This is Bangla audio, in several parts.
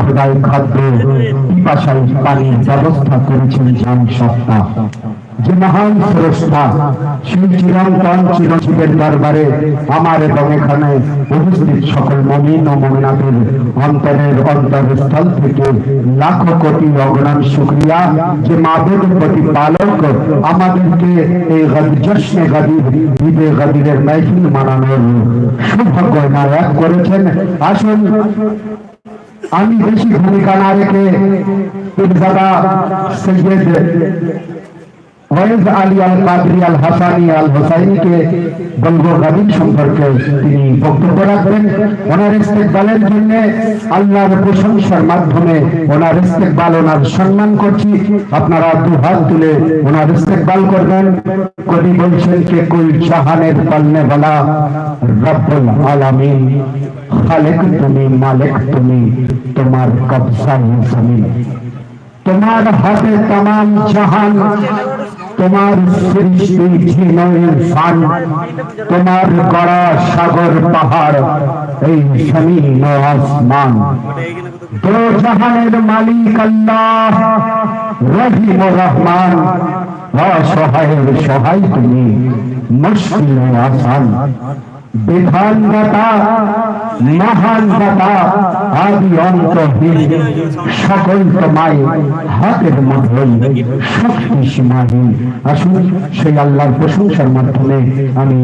খোদাই খাদ্য পানির ব্যবস্থা করেছেন জান সত্তা। যে মহান স্রষ্টা, সেই চিরন্তন দরবারে আমার এবং এখানে উপস্থিত সকল মমিন ও মমিনাতের অন্তরের অন্তরস্থল থেকে লাখো কোটি অগণান শুক্রিয়া যে মাদুর প্রতিপালক আমাদেরকে এই জশ্নে গদির, ঈদে গদিরের মাইফিল মানানোর সৌভাগ্য নায়ক করেছেন। আসুন আমি বেশি ভূমিকা না রেখে পীরজাদা সৈয়দ আপনারা দু হাত তুলে ওনার ইস্তেকবাল করবেন। কবি বলছেন কে কুল জাহানের পালনে বলা আলামিন। তুমি, মালিক তুমি, তোমার কবজা জমিন। তোমার হাতে তাম জাহান, তোমার সৃষ্টি ফান, তোমার গড়া সাগর পাহাড়, এই জমিন আসমান। দো জাহানের মালিক আল্লাহ, রহিম রহমান, অসহায়ের সহায় তুমি মুশকিল আসান। বিধানদাতা মহান দাতা আদি অন্তহীন সকল তোমায় হাতের মধ্যেই শক্তি সীমাহীন আসুন সেই আল্লাহর প্রশংসার মাধ্যমে আমি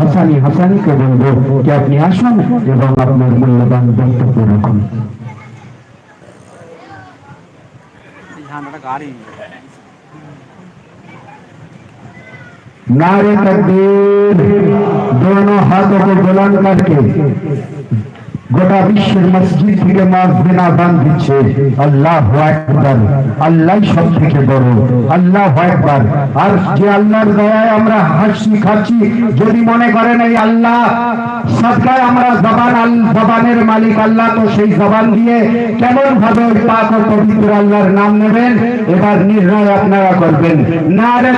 হাসানি হাসানিকে বলব যে আপনি আসুন এবং আপনার মূল্যবান বক্তব্য রাখুন। नारे तकबीर दोनों हाथों को बुलंद करके গোটা বিশ্বের মসজিদ থেকে মাসবিনা দান দিচ্ছে আল্লাহ একবার আল্লাহ সব থেকে বড় আল্লাহ একবার আর যে আল্লাহর দয়ায় আমরা হাসি খাচ্ছি যদি মনে করেন এই আল্লাহ সবটাই আমরা জবান আল জবানের মালিক আল্লাহ তো সেই জবান দিয়ে কেমন ভাবে ওই পাক ও পবিত্র আল্লাহর নাম নেবেন এবার নির্ণয় আপনারা করবেন না রে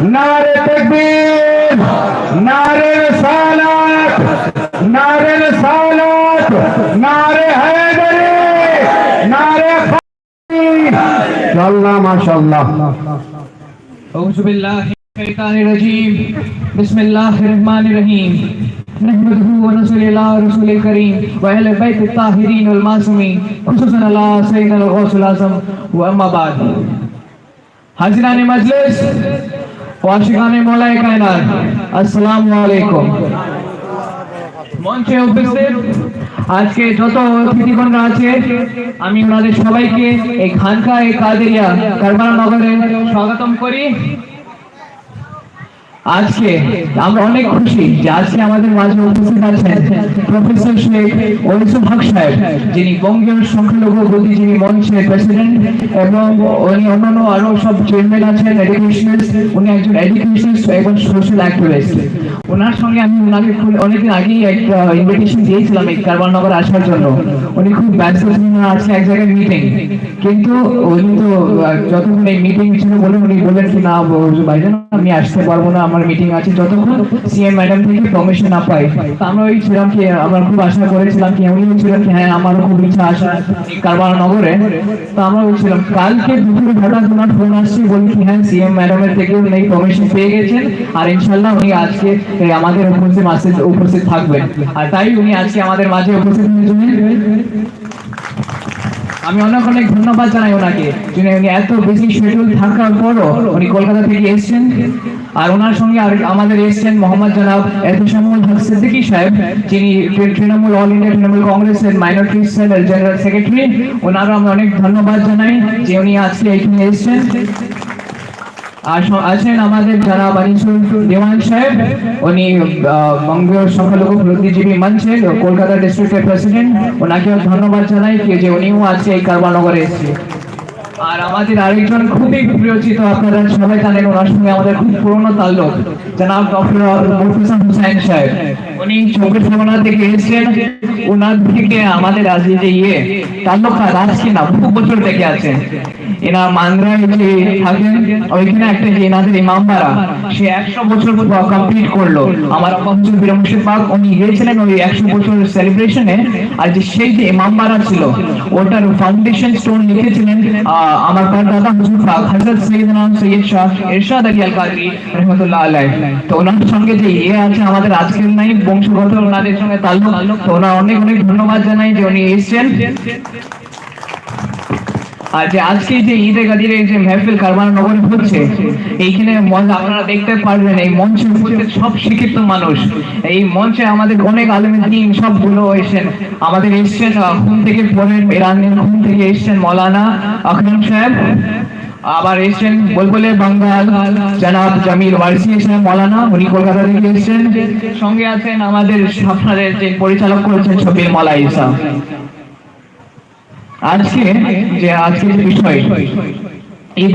نعرے تکبیر نعرے رسالت نعرے رسالت نعرے حیدری نعرے خانی ماشاءاللہ ماشاءاللہ۔ اعوذ باللہ شیطان الرجیم بسم اللہ الرحمن الرحیم۔ نحمده ونصلي على رسول الكريم وأهل البيت الطاهرين والمعصومين خصوصا على سيدنا الغوث العظم۔ وأما بعد۔ হাজিরানে মজলিস, ওয়াশিখানে মোলাই কায়নাত আসসালামু আলাইকুম। মঞ্চে উপস্থিত আজকে যত অতিথিগণরা আছে, আমি ওনাদের সবাইকে এই খানকা এই কাদেরিয়া কারবালা নগরে স্বাগতম করি। আজকে আমরা অনেক খুশি যে আজকে আমাদের মাঝে উপস্থিত আছেন প্রফেসর শেখ ওলিসুল হক সাহেব, যিনি বঙ্গীয় সংখ্যালঘু বুদ্ধিজীবী মঞ্চের প্রেসিডেন্ট এবং উনি অন্যান্য আরও সব চেয়ারম্যান আছেন এডুকেশনিস্ট উনি একজন এডুকেশনিস্ট এবং সোশ্যাল অ্যাক্টিভিস্ট ওনার সঙ্গে আমি ওনাকে খুব- অনেকদিন আগেই একটা ইনভিটেশন দিয়েছিলাম এই কারবারনগর আসার জন্য। উনি খুব ব্যস্ত ছিলেন আছে এক জায়গায় মিটিং কিন্তু উনি তো যতক্ষণ এই মিটিং ছিল বলে উনি বললেন কি না ব- ভাইজান, আমি আসতে পারব না, আমার মিটিং আছে, যতক্ষণ সিএম ম্যাডাম থেকে পারমিশন না পাই। আমরা ওই ছিলাম কি আমরা খুব আশা করেছিলাম কি উনিও ছিলেন কি হ্যাঁ আমারও খুব ইচ্ছা আসা কারবার নগরে। তো আমরা বলছিলাম কালকে দুপুরে হঠাৎ ওনার ফোন আসছে বলি কি হ্যাঁ সিএম ম্যাডামের থেকে উনি পারমিশন পেয়ে গেছেন, আর ইনশাল্লাহ উনি আজকে আমাদের উপস্থিত মাসে উপস্থিত থাকবেন। আর তাই উনি আজকে আমাদের মাঝে উপস্থিত হয়েছেন। আমি অনেক অনেক ধন্যবাদ জানাই ওনাকে, যিনি উনি এত বেশি শিডিউল থাকার পরও উনি কলকাতা থেকে এসেছেন। আর ওনার সঙ্গে আর আমাদের এসেছেন মোহাম্মদ জনাব এহতেশামুল হক সিদ্দিকী সাহেব, যিনি তৃণমূল অল ইন্ডিয়া তৃণমূল কংগ্রেসের মাইনরিটি সেলের জেনারেল সেক্রেটারি ওনারও আমি অনেক ধন্যবাদ জানাই যে উনি আজকে এখানে এসেছেন। আছেন আমাদের যারা বানিসুল দেওয়ান সাহেব, উনি বঙ্গীয় সংখ্যালঘু বুদ্ধিজীবী মঞ্চের কলকাতা ডিস্ট্রিক্টের প্রেসিডেন্ট ওনাকেও ধন্যবাদ জানাই যে উনিও আজকে এই কারবানগরে এসেছে আর আমাদের আরেকজন খুবই প্রিয়চিত আপনারা সবাই জানেন ওনার সঙ্গে আমাদের খুব পুরনো তাল্লুক জনাব ডক্টর মুফিসান হুসাইন সাহেব। উনি চৌকের সামনা থেকে এসেছেন ওনার থেকে আমাদের আজ যে ইয়ে তাল্লুক আজকে না বহু বছর থেকে আছেন এনা মান্দ্রায় যে থাকেন ওইখানে একটা যে এনাদের ইমামবাড়া সে একশো বছর কমপ্লিট করল। আমার আব্বা হুজুর পাক উনি গিয়েছিলেন ওই একশো বছর সেলিব্রেশনে আর যে সেই যে ইমামবাড়া ছিল ওটার ফাউন্ডেশন স্টোন লিখেছিলেন আহ, আমার দাদা হুজুর হযরত সাইয়েদনা সৈয়দ শাহ ইরশাদ আলী আল কাদরি রহমাতুল্লাহ আলাইহি। তো ওনার সঙ্গে যে ইয়ে আছে আমাদের আজকের নাই বংশগত ওনাদের সঙ্গে তাল্লুক। তো ওনার অনেক অনেক ধন্যবাদ জানাই যে উনি এসেছেন। যে আজকে যে ঈদে গাদিরে যে মেহফিল কারবান নগরে হচ্ছে, এইখানে আপনারা দেখতে পারবেন, এই মঞ্চে উপস্থিত সব শিক্ষিত মানুষ। এই মঞ্চে আমাদের অনেক আলমের দিন সবগুলো এসেছেন। আমাদের এসছেন খুন থেকে পড়েন ইরানের খুন থেকে এসছেন মৌলানা আকরম সাহেব। আবার এসছেন বলবলে বাঙ্গাল, জনাব জামিল ওয়ারসি এসেছেন মৌলানা, উনি কলকাতা থেকে এসছেন। সঙ্গে আছেন আমাদের আপনাদের যে পরিচালক করেছেন ছবির মলা ইসা আজকে যে আজকে যে বিষয়, ঈদ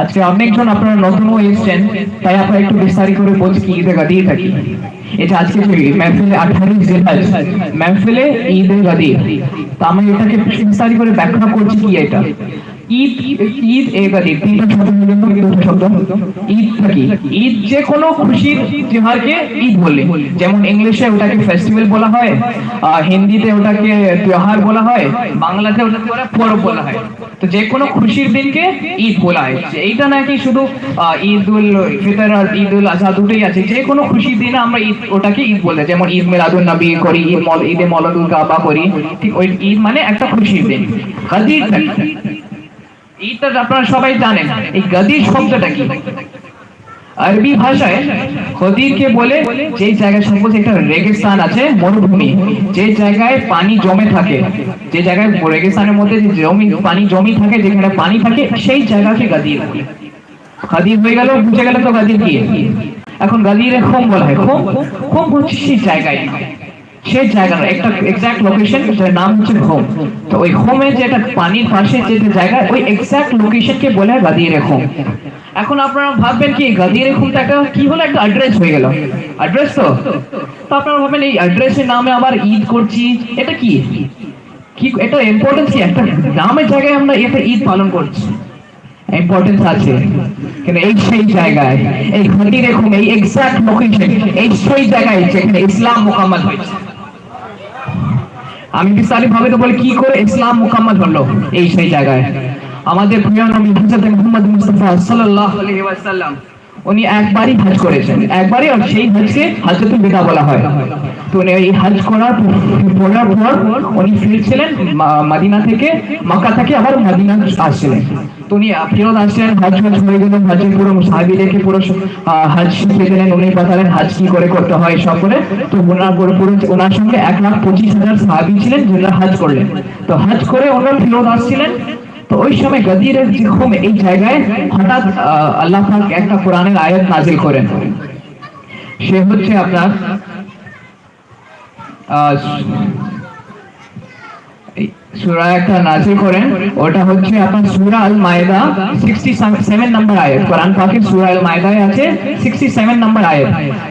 আজকে অনেকজন আপনারা নতুনও এসেছেন, তাই আপনারা একটু বিস্তারিত করে বলছি ঈদে ঈদ গাদি থাকি এটা আজকে মেহফিলে আঠারো জিলহজ মেহফিলে ঈদ গাদি। তো আমি এটাকে বিস্তারিত করে ব্যাখ্যা করছি কি এটা। ঈদ ঈদ এ গাদি তিনটা শব্দ মিলে তো দুটো শব্দ ঈদ থাকি। ঈদ যে কোনো খুশির তিহারকে ঈদ বলে যেমন ইংলিশে ওটাকে ফেস্টিভ্যাল বলা হয় হিন্দিতে ওটাকে তিহার বলা হয়, বাংলাতে ওটাকে পরব বলা হয়। তো যে কোনো খুশির দিনকে ঈদ বলা হয়। এইটা নাকি শুধু ঈদ উল ফিতর আর ঈদ উল আজহা দুটোই আছে। যে কোনো খুশির দিনে আমরা ঈদ, ওটাকে ঈদ বলে। যেমন ঈদ মিলাদুন নবী করি, ঈদ মল, ঈদে মলাদুল কাবা করি। ঠিক ওই, ঈদ মানে একটা খুশির দিন। গাদির ঈদটা আপনারা সবাই জানেন, এই গাদির শব্দটা কি? আরবি ভাষায় খদিরকে বলে যে জায়গায় সাপোজ একটা রেগিস্তান আছে, মরুভূমি। যে জায়গায় পানি জমে থাকে, যে জায়গায় রেগিস্তানের মধ্যে যে জমি, পানি জমি থাকে, যেখানে পানি থাকে, সেই জায়গাকে গাদির। বলে গাদির হয়ে গেল, বুঝে গেল তো গাদির কি? এখন গাদির খোম বলা হয়। খোম খোম হচ্ছে সেই জায়গায়। সেই জায়গার একটা এক্সাক্ট লোকেশন নাম হচ্ছে হোম তো ওই হোমে পানির পাশে জায়গা, ওই এক্সাক্ট লোকেশনকে বলে গাদির হোম এখন আপনারা ভাববেন কি গাদির হোমটা একটা কি হলো? একটা অ্যাড্রেস হয়ে গেল। অ্যাড্রেস তো? তো আপনারা ভাববেন এই অ্যাড্রেসের নামে আবার ঈদ করছি। এটা কি? কি, এটা ইম্পর্টেন্স কি? একটা নামের জায়গায় আমরা এটা ঈদ পালন করছি। ইম্পর্টেন্স আছে। কিন্তু এই সেই জায়গায়, এই ঘাটি দেখুন এই এক্সাক্ট লোকেশন এই সেই জায়গায় যেখানে ইসলাম মোকাম্মল হয়েছে। আমি বিস্তারিত ভাবে তো বলি কি করে ইসলাম মুকাম্মল হলো এই সেই জায়গায়? আমাদের প্রিয় নবী হযরত মুহাম্মদ মুস্তাফা সাল্লাল্লাহু আলাইহি ওয়াসাল্লাম, উনি একবারই হজ করেছেন। একবারই আর সেই হজকে হজরতুল বিদা বলা হয়। হজ করার পড়ার পর উনি ফিরছিলেন মদিনা থেকে, মক্কা থেকে আবার মদিনা আসছিলেন। তো উনি ফেরত আসছিলেন হজ হজ হয়ে গেলেন পুরো সাহাবিদেরকে পুরো হজ শিখিয়ে দিলেন উনি বাতালেন হজ কি করে করতে হয় তো ওনার পুরো ওনার সঙ্গে এক লাখ পঁচিশ হাজার সাহাবি ছিলেন হজ করলেন। তো হজ করে ওনারা ফেরত আসছিলেন। তো ওই সময় গদিরের এই জায়গায় হঠাৎ আল্লাহ পাক একটা কোরআনের আয়াত নাজিল করেন। সে হচ্ছে আপনার সূরা একটা নাজিল করেন। ওটা হচ্ছে আপনার সূরা আল মায়দা 67 নাম্বার আয়াত। কোরআন পাকের সূরা আল মায়দায় আছে 67 নাম্বার আয়াত।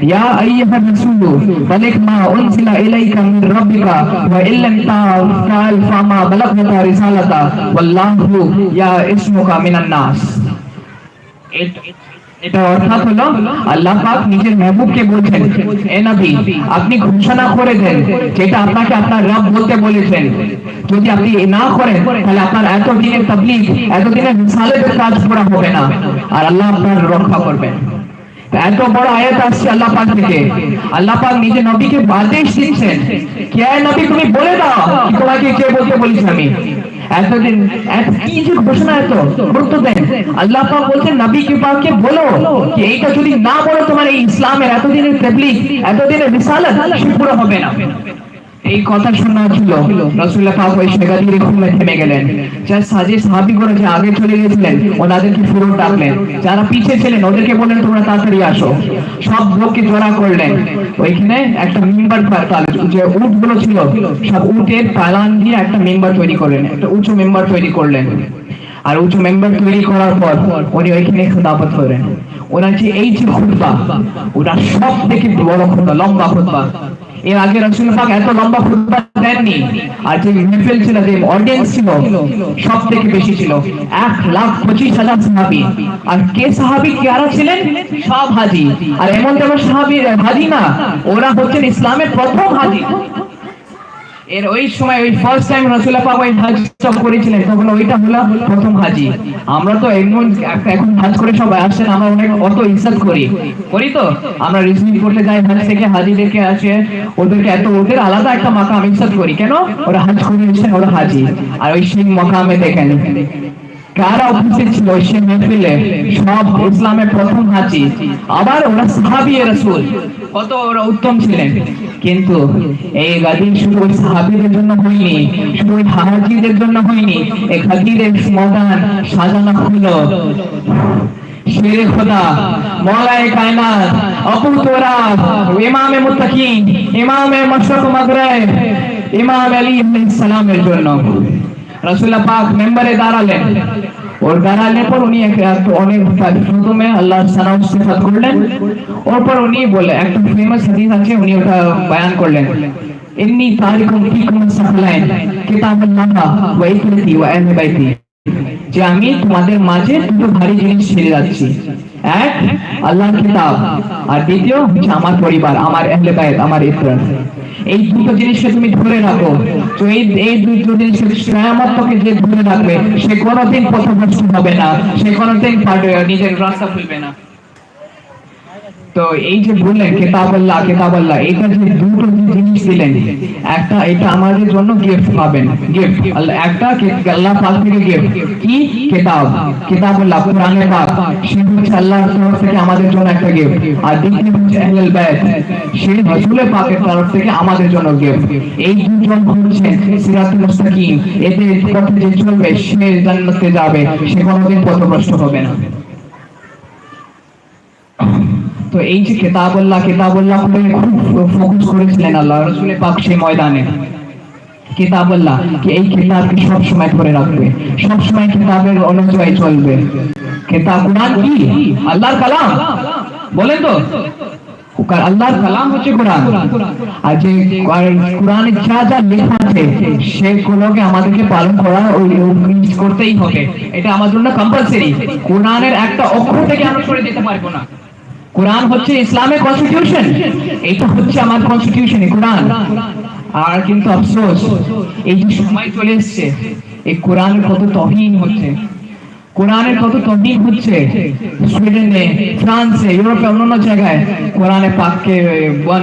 ইয়া আইয়ুহার রাসূলু বালিগ মা উনজিলা ইলাইকা মিন রাব্বিকা, ওয়া ইল্লাম তাফআল ফামা বালাগতা রিসালাতা। ওয়াল্লাহু ইয়া ইসমুকা মিনান নাস এট- অর্থাৎ হলো আল্লাহ পাক নিজের মেহবুবকে বলছেন, এ নবী, আপনি ঘোষণা করে দেন যেটা আপনাকে আপনার রব বলতে বলেছেন। যদি আপনি না করেন, তাহলে আপনার রিসালাতের কাজ পুরো হবে না আর আল্লাহ আপনার রক্ষা করবেন। এত বড় আয়াত আসছে আল্লাহ পাক থেকে। আল্লাহ পাক নিজে নবীকে আদেশ দিচ্ছেন, কে নবী তুমি বলে দাও, তোমাকে কে বলতে বলিস আমি? এতদিন এত কি যে ঘোষণা এত? গুরুত্ব দেন। আল্লাহ পাক বলছেন, নবী কি পাককে বলো যে এইটা যদি না বলো, তোমার এই ইসলামের এতদিনের তাবলীগ, এতদিনের রিসালাত, সে পুরো হবে না। এই কথা শোনা ছিল। রসুল্লাহ পাক ওই শেখাদির ঘুমে থেমে গেলেন। যার সাজে সাহাবি করে যে আগে চলে গেছিলেন ওনাদেরকে ফেরত ডাকলেন। যারা পিছে ছিলেন, ওদেরকে বললেন, তোমরা তাড়াতাড়ি আসো। সব লোককে জোড়া করলেন। ওইখানে একটা মেম্বার যে উটগুলো ছিল, সব উটের পালান দিয়ে একটা মেম্বার তৈরি করলেন। একটা উঁচু মেম্বার তৈরি করলেন। আর উঁচু মেম্বার তৈরি করার পর উনি ওইখানে দাপত করেন ওনার যে এই যে খুতবা, ওটা সব থেকে বড় খুতবা, লম্বা খুতবা। এর আগে এত লম্বা দেননি। আর যে ছিল, যে অডিয়েন্স ছিল সব থেকে বেশি ছিল। এক লাখ পঁচিশ হাজার সাহাবি। আর কে সাহাবি কারা ছিলেন? সব হাজি। আর এমন তেমন সাহাবি, হাজি না, ওরা হচ্ছেন ইসলামের প্রথম হাজি। এর ওই সময় ওই ফার্স্ট টাইম ওই হজ করেছিলেন, তখন ওইটা হলো প্রথম হাজি। আমরা তো এমন এখন করে সবাই আসছেন আমরা অনেক অত ইজ্জত করি। করি তো? আমরা রিসিভ করতে যাই, হজ থেকে হাজিদেরকে আসে। ওদেরকে এত ওদের আলাদা একটা মাকাম ইজ্জত করি। কেন? ওরা হাজ করে ওরা হাজি। আর ওই সেই মাকামে দেখেন। কারা উপস্থিত ছিল সেই মেহফিলে সব ইসলামের প্রথম হাজি, আবার ওরা সাহাবি কত ওরা উত্তম ছিলেন। কিন্তু এই শুধু সাহাবিদের জন্য হয়নি, শুধু হাজিদের জন্য হয়নি এই সাজানো হলো। খোদা কায়নাত আবু তোরা ইমামে মুত্তাকিন, ইমামে মাশরাক ইমাম আলী ইবনে সালামের জন্য। রাসূলুল্লাহ পাক মেম্বারে দাঁড়ালেন। ওর দাঁড়ালে পর উনি এক- এক- অনেক প্রথমে আল্লাহর সালাম সিফাত করলেন। ওরপর উনি বলে, একটা ফেমাস হাদিস আছে, উনি ওটা বয়ান করলেন। ইন্নি তারিকুম ফিকুম সাহলাইন কিতাবুল্লাহ ওয়া ইকরাতি ওয়া আহলি বাইতি, যে আমি তোমাদের মাঝে দুটো ভারী জিনিস ছেড়ে যাচ্ছি। এক, আল্লাহর কিতাব, আর দ্বিতীয় হচ্ছে আমার পরিবার, আমার আহলে বাইত, আমার ইতরাত এই দুটো জিনিসকে তুমি ধরে রাখো। তো এই এই দুটো জিনিস শ্রেয়ামত তোকে যে ধরে রাখবে, সে কোনোদিন পথভ্রষ্ট হবে না। সে কোনোদিন নিজের রাস্তা খুলবে না। তো এই যে বললেন কেতাবল্লাহ কেতাবল্লাহ এটা যে দুটো জিনিস দিলেন, একটা এটা আমাদের জন্য গিফট পাবেন গিফট একটা আল্লাহ পাক থেকে গিফট কি? কেতাব। কেতাবুল্লাহ কোরআনে পাক। সে হচ্ছে আল্লাহর তরফ থেকে আমাদের জন্য একটা গিফট আর দ্বিতীয় হচ্ছে আহলুল বাইত সে রাসূলের পাকের তরফ থেকে আমাদের জন্য গিফট এই দুজন হচ্ছে সিরাতুল মুস্তাকিম। এতে পথে যে চলবে, সে জান্নাতে যাবে, সে কোনোদিন পথভ্রষ্ট হবে না। তো এই যে কেতাবুল্লাহ কেতাবুল্লাহ খুব ফোকাস করেছিলেন আল্লাহ। রসুলের পাক সেই ময়দানে। কি এই কেতাবকে ধরে রাখবে? কেতাবের অনুযায়ী চলবে। কেতাব কোরআন কি? আল্লাহর কালাম। বলেন তো। আল্লাহর কালাম হচ্ছে কোরআন। আর যে কোরআনে যা যা লেখা আছে, সেগুলোকে আমাদেরকে পালন করা ওই করতেই হবে। এটা আমার জন্য কম্পালসারি কোরআনের একটা অক্ষর থেকে আমরা সরে যেতে পারব না। কোরআন হচ্ছে ইসলামের কনস্টিটিউশন এটা হচ্ছে আমার কনস্টিটিউশন কোরআন। আর কিন্তু আফসোস, এই যে সময় চলে এসছে, এই কোরআনের কত তহিন হচ্ছে। কোরআনের কত তহিন হচ্ছে। সুইডেনে, ফ্রান্সে, ইউরোপে, অন্যান্য জায়গায় কোরআনে পাককে বন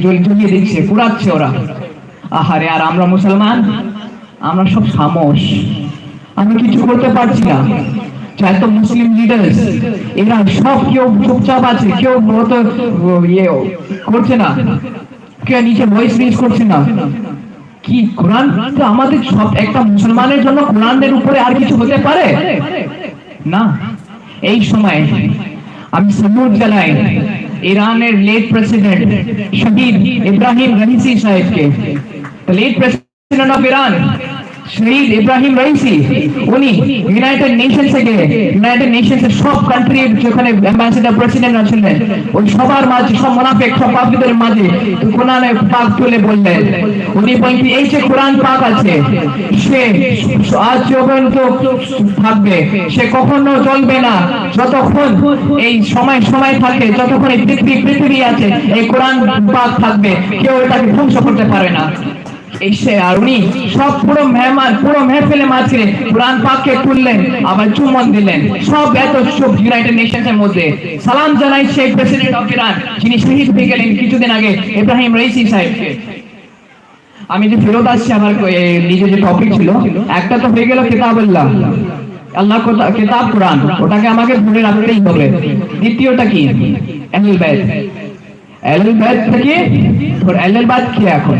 জ্বল- জ্বলিয়ে দিচ্ছে পুরাচ্ছে ওরা। আহারে, আর আমরা মুসলমান? আমরা সব খামোশ। আমরা কিছু করতে পারছি না। চাই তো মুসলিম লিডার্স এরা সব কেউ চুপচাপ আছে, কেউ মতো ইয়ে করছে না। কেউ নিচে ভয়েস রেজ করছে না। কি, কোরআন আমাদের সব, একটা মুসলমানের জন্য কোরআনের উপরে আর কিছু হতে পারে? না। এই সময় আমি সালুট জানাই ইরানের লেট প্রেসিডেন্ট শহীদ ইব্রাহিম রহিসি সাহেবকে লেট প্রেসিডেন্ট অফ ইরান শহীদ ইব্রাহিম রাইসি, উনি ইউনাইটেড নেশন থেকে ইউনাইটেড নেশনস এর সব কান্ট্রির যেখানে অ্যাম্বাসেডর প্রেসিডেন্ট আছিলেন ওই সবার মাঝে, সব মুনাফিক, সব পাপিদের মাঝে কোরআনে পাক তুলে বললেন। উনি বলেন এই যে কোরআন পাক আছে, সে আজ পর্যন্ত থাকবে, সে কখনো চলবে না। যতক্ষণ এই সময় সময় থাকে, যতক্ষণ এই পৃথিবী পৃথিবী আছে, এই কোরআন পাক থাকবে, কেউ এটাকে ধ্বংস করতে পারে না। এসে আর উনি সব পুরো মেহমান, পুরো মেহফিলে মাঝে কোরআন পাককে তুললেন, আবার চুম্বন দিলেন। সব এত চুপ ইউনাইটেড নেশনস এর মধ্যে। সালাম জানাই প্রেসিডেন্ট অফ ইরান যিনি শহীদ হয়ে গেলেন কিছুদিন আগে ইব্রাহিম সাহেবকে। আমি যে ফেরত আসছি, আমার নিজে যে টপিক ছিল, একটা তো হয়ে গেল আল্লাহ কিতাব কোরআন, ওটাকে আমাকে ধরে রাখতেই হবে। দ্বিতীয়টা কি? থেকে কি এখন?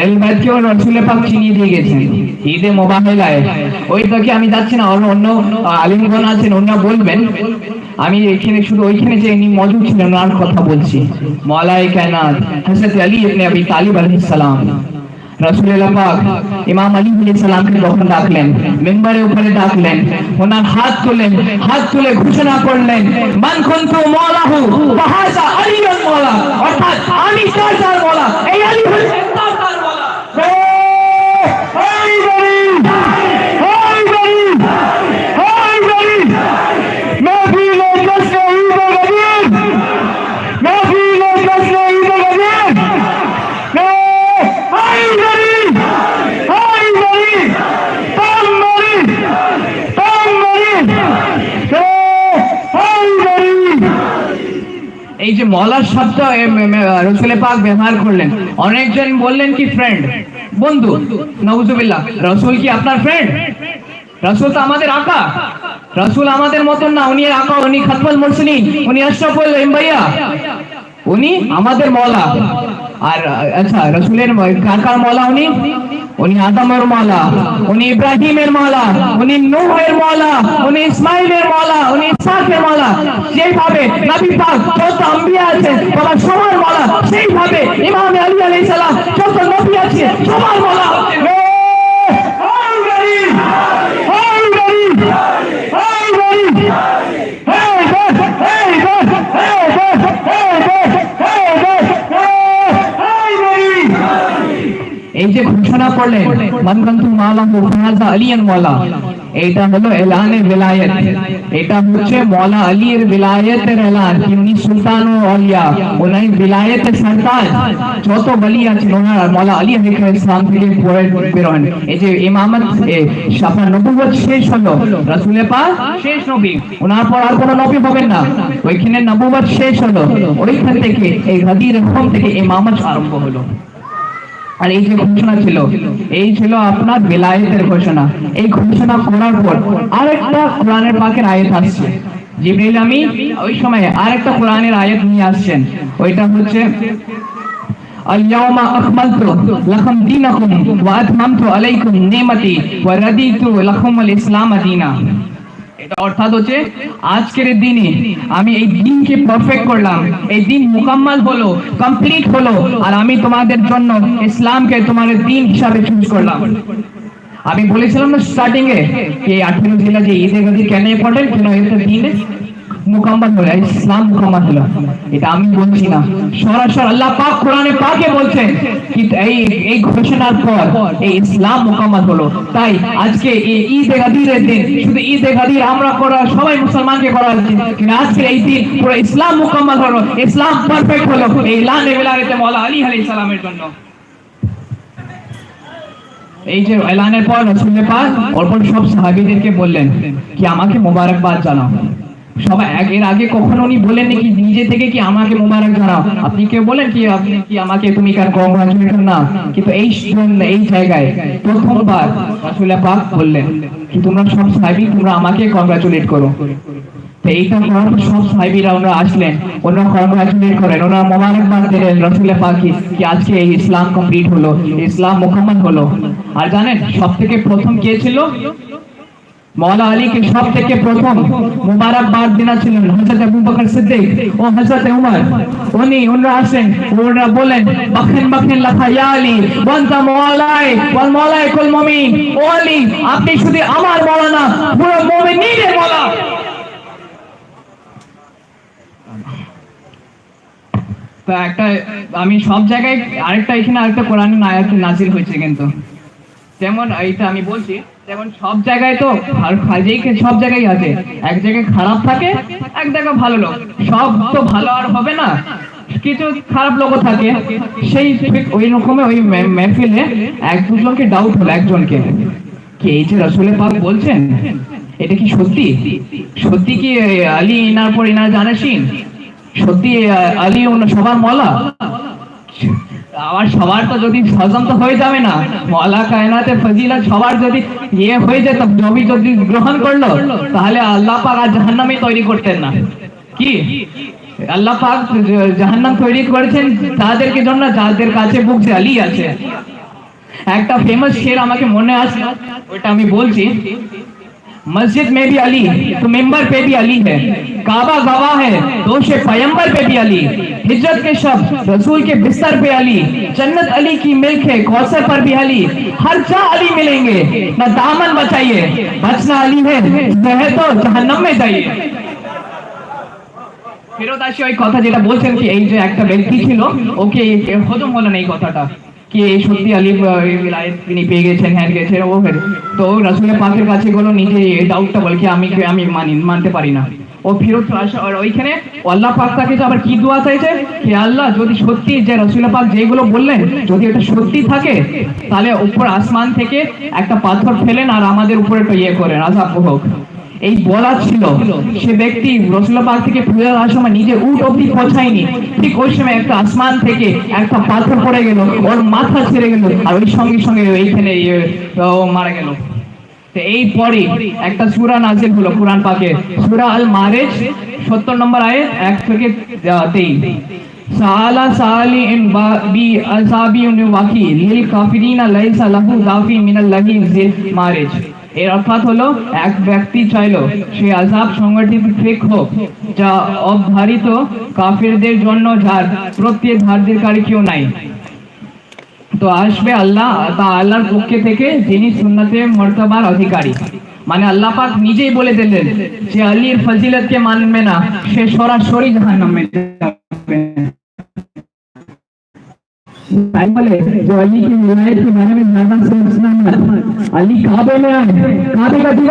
এলবাদকেও রসুল পাক চিনিয়ে দিয়ে ঈদে ওই আমি যাচ্ছি না, অন্য অন্য আলিমগণ আছেন ওনারা বলবেন। আমি এখানে শুধু ওইখানে যে ইনি মজুদ ছিলেন, ওনার কথা বলছি। মৌলাই আলী ইবনে আবি তালিব আলাইহিস সালাম। রাসূলুল্লাহ পাক ইমাম আলী সালামকে যখন ডাকলেন মেম্বারের উপরে ডাকলেন, ওনার হাত হাত তুলে ঘোষণা করলেন, মান কুনতু মাওলাহু ফাহাজা মাওলা, অর্থাৎ আমি তার মাওলা, এই আলী হচ্ছেন তার তার মাওলা এই গরিব এই গরিব এই গরিব নবীলে জশ্নে ঈদ গরিব নবীলে জশ্নে ঈদ গরিব এই গরিব এই গরিব তাম গরিব তাম গরিব এই গরিব এই যে মলার শব্দ রসুলে পাক ব্যবহার করলেন। অনেকজন বললেন কি ফ্রেন্ড বন্ধু নবজুবিল্লাহ রসুল কি আপনার ফ্রেন্ড রসুল তো আমাদের আঁকা। রসুল আমাদের মতন না, উনি আঁকা, উনি খাতমুল মরসুনি উনি আশরাফুল ইমবাইয়া উনি আমাদের মৌলা আর আচ্ছা রসুলের কার কার মৌলা উনি? উনি মৌলা উনি ইব্রাহিমের মালা উনি নূহের মৌলা উনি ইসমাইলের উনি যেভাবে নবী পাক যত আম্বিয়া আছে, বাবা সবার মৌলা সেইভাবে ইমাম আলী আলাইহিস সালাম, যত নবী আছে, সবার হচ্ছেন এই গরিব এই গরিব এই গরিব এই দেশ এই দেশ এই দেশ এই দেশ এই দেশ এই গরিব এই যে ঘোষণা করলেন মানকান্তু মালাহু ফাহাজা আলিয়ান মাওলা। এটা হলো এলানে বিলায়াত। এটা হচ্ছে মৌলা আলীর বিলায়াতের এলান। উনি সুলতান ও আলিয়া উনি বিলায়াতের সরকার। যত বলি আছে ওনার মৌলা আলী আলাইহিস সালাম থেকে পড়ে বেরোন। এই যে ইমামত আপনার নবুয়ত শেষ হলো। রাসূলের পাক শেষ নবী। ওনার পর আর কোনো নবী হবেন না। ওইখানে নবুয়ত শেষ হলো। ওইখান থেকে, এই গাদির রকম থেকে ইমামত আরম্ভ হলো। আর এই যে ঘোষণা ছিল এই ছিল আপনার বিলায়েতের ঘোষণা এই ঘোষণা করার পর আরেকটা কোরআনের পাকের আয়াত আসছে জিবরিল আমি ওই সময় আরেকটা কোরআনের আয়াত নিয়ে আসছেন ওইটা হচ্ছে اليوم أكملت لكم دينكم وأتممت عليكم نعمتي ورضيت لكم الإسلام دينا এটা অর্থাৎ হচ্ছে আজকের দিনে আমি এই দিনকে পারফেক্ট করলাম। এই দিন মুকাম্মাল হলো কমপ্লিট হলো, আর আমি তোমাদের জন্য ইসলামকে তোমাদের দিন হিসাবে চুজ করলাম। আমি বলেছিলাম না স্টার্টিং এ যে আঠেরো জেলা যে ঈদের কেন ইম্পর্টেন্ট কেন এটা দিনে? মুকাম্মাল হলো ইসলাম মুকাম্মাল হলো এটা আমি বলছি না। সরাসরি আল্লাহ পাক কোরআনে পাকে বলছেন কি এই এই ঘোষণার পর এই ইসলাম মুকাম্মাল হলো। তাই আজকে এই ঈদে গাদিরের দিন, শুধু ঈদে গাদির আমরা করা, সবাই মুসলমানকে করা উচিত। কিন্তু আজকে এই দিন পুরো ইসলাম মুকাম্মাল হলো, ইসলাম পারফেক্ট হলো। এই লানে বেলারেতে মৌলা আলী আলাইহিস সালামের জন্য। এই যে এলানের পর রসুলের পাক অর্পণ সব সাহাবীদেরকে বললেন, কি আমাকে মোবারকবাদ জানাও? সবাই এর আগে কখনো উনি বলেন নাকি নিজে থেকে কি আমাকে মোবারক আপনি বলেন কি, আপনি কি আমাকে তুমি কার কংগ্রাচুলেশন না কিন্তু এই এই জায়গায় প্রথমবার রাসূলের পাক বললেন কি, তোমরা সব সাহাবী, তোমরা আমাকে কংগ্রাচুলেট করো। এইটা করার সব ওনারা আসলেন, ওনারা কংগ্রাচুলেট করেন, ওনারা মোবারকবাদ দিলেন রসুলের পাকি কি আজকে এই ইসলাম কমপ্লিট হলো, ইসলাম মুকম্মল হলো। আর জানেন সব থেকে প্রথম কে ছিল? মৌলা সব থেকে প্রথম হযরত আবু বকর সিদ্দিক ও হযরত উমর। উনি আসেন বলেন ইয়া আলী ওয়াল কুল মুমিন। ও আলী, আপনি শুধু আমার মৌলা না, পুরো মুমিনের মৌলা। তো একটা, আমি সব জায়গায় আরেকটা এখানে আরেকটা কোরআনের আয়াত নাজির হয়েছে কিন্তু। যেমন এইটা আমি বলছি যেমন সব জায়গায় তো সব জায়গায় আছে। এক জায়গায় খারাপ থাকে, এক জায়গায় ভালো লোক। সব তো ভালো আর হবে না। কিছু খারাপ লোকও থাকে। সেই ওই রকমে ওই মেহফিলে এক দুজনকে ডাউট হলো, একজনকে। কি এই যে রসুলের পাক বলছেন? এটা কি সত্যি? সত্যি কি আলী ইনার পর ইনার জানাসিন সত্যি আলী সবার মলা? আবার সবার তো যদি হজম তো হয়ে যাবে না, মলা কায়নাতে ফজিলা সবার যদি ইয়ে হয়ে যেত জমি যদি গ্রহণ করল, তাহলে আল্লাহ পাক আর জাহান্নামই তৈরি করতেন না। কি? আল্লাহ পাক জাহান্নাম তৈরি করেছেন তাদেরকে জন্য, যাদের কাছে বুক আলী আছে। একটা ফেমাস শের আমাকে মনে আসলো ওটা আমি বলছি। مسجد میں بھی علی، تو ممبر پہ بھی علی ہے، کعبہ گواہ ہے، دوش پیمبر پہ بھی علی، ہجرت کے شب، رسول کے بستر پہ علی، جنت علی کی ملک ہے کوسر پر بھی علی، ہر جا علی ملیں گے، نہ دامن بچائیے، بچنا علی ہے، زہر تو جہنم میں جائیے ফেরত আসি ওই কথা যেটা বলছেন কি এই যে একটা ব্যক্তি ছিল ওকে হজম হলো না এই কথাটা কি সত্যি আলী বিলায়েত তিনি পেয়ে গেছেন হ্যাঁ ও ফের তো রাসুলের কাছে গেলো নিজে ডাউটটা আমি আমি মানি, মানতে পারি না। ও আর ওইখানে আল্লাহ পাক তাকে আবার কি দোয়া চাইছে? হে আল্লাহ, যদি সত্যি যে রসুল পাক যেগুলো বললেন, যদি এটা সত্যি থাকে, তাহলে উপর আসমান থেকে একটা পাথর ফেলেন আর আমাদের উপরে একটা ইয়ে করেন আজাব হোক। এই বলা ছিল, সে ব্যক্তি রসুল্লাহ থেকে ফিরে আসার সময় নিজে উট অব্দি পৌঁছায়নি। ঠিক ওই সময় একটা আসমান থেকে একটা পাথর পড়ে গেল, ওর মাথা ছেড়ে গেল, আর ওই সঙ্গে সঙ্গে এইখানে মারা গেল। এই পরে একটা সূরা নাজিল হলো কোরআন পাকে। সূরা আল মারেজ 70 নম্বর আয়াত 1 থেকে 23 সালা সালি ইন বি আসাবি উন ওয়াকি লিল কাফিরিনা লাইসা লাহু দাফি মিনাল লাহি জিল মারেজ এর অর্থাৎ হলো এক ব্যক্তি চাইলো সে আজাব সংগঠিত ঠিক হোক, যা অবধারিত কাফিরদের জন্য যার প্রত্যেক ধার্যকারী কেউ নাই। তো আসবে আল্লাহ, তা আল্লাহর পক্ষে থেকে যিনি সুন্নতে মর্তবার অধিকারী। মানে আল্লাহ পাক নিজেই বলে দিলেন যে আলীর ফজিলতকে মানবে না, সে সরাসরি জাহান্নামে যাবে। بائبل ہے جو علی کی روایت کے بارے میں نازل سے مسلمان علی کعبے میں آئے کعبے کا دیوار